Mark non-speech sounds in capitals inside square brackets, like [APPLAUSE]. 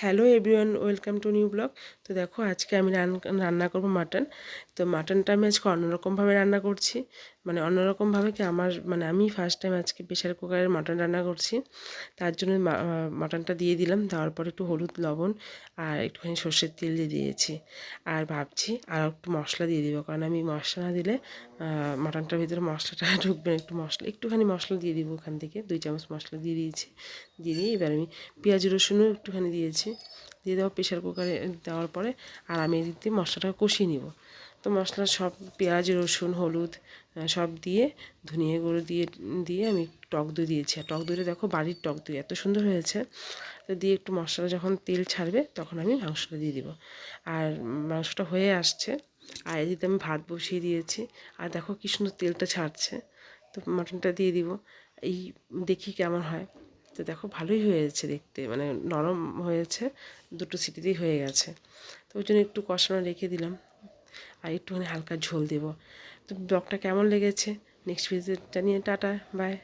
Hello everyone, welcome to new blog. তো দেখো, আজকে আমি রান- রান্না করব মাটন। তো মাটনটা আমি আজকে অন্যরকমভাবে রান্না করছি। মানে অন্যরকমভাবে কি আমার মানে আমি ফার্স্ট টাইম আজকে প্রেশার কুকারে মাটন রান্না করছি। তার জন্য মাটনটা দিয়ে দিলাম। দেওয়ার পর একটু হলুদ লবণ আর একটুখানি সর্ষের তেল দিয়ে দিয়েছি। আর ভাবছি আর একটু মশলা দিয়ে দিব। কারণ আমি মশলা না দিলে মাটনটার ভিতরে মশলাটা [LAUGHS] ঢুকবে একটু মশলা, একটুখানি মশলা দিয়ে দিব ওখান থেকে। দুই চামচ মশলা দিয়ে দিয়েছি। দিয়ে দিয়ে এবার আমি পেঁয়াজ রসুনও একটুখানি দিয়েছি। দিয়ে দেওয়া প্রেশার কুকারে দেওয়ার পরে আর আমি এদিক দিয়ে মশলাটা কষিয়ে নিব। তো মশলা সব পেঁয়াজ, রসুন, হলুদ সব দিয়ে ধনিয়া গুঁড়ো দিয়ে দিয়ে আমি টক দই দিয়েছি। আর টক দইটা দেখো বাড়ির টক দই, এত সুন্দর হয়েছে। তো দিয়ে একটু মশলা যখন তেল ছাড়বে তখন আমি মাংসটা দিয়ে দিব। আর মাংসটা হয়ে আসছে, আর এদিকে আমি ভাত বসিয়ে দিয়েছি। আর দেখো কি সুন্দর তেলটা ছাড়ছে, তো মাটনটা দিয়ে দিব। এই দেখি কেমন হয়। তো দেখো ভালোই হয়েছে দেখতে মানে নরম হয়েছে, দুটো সিটিতেই হয়ে গেছে। তো ওই জন্য একটু কষানো রেখে দিলাম। আর একটুখানি হালকা ঝোল দেবো। তো ব্লগটা কেমন লেগেছে? নেক্সট ভিজিটটা নিয়ে টাটা বাই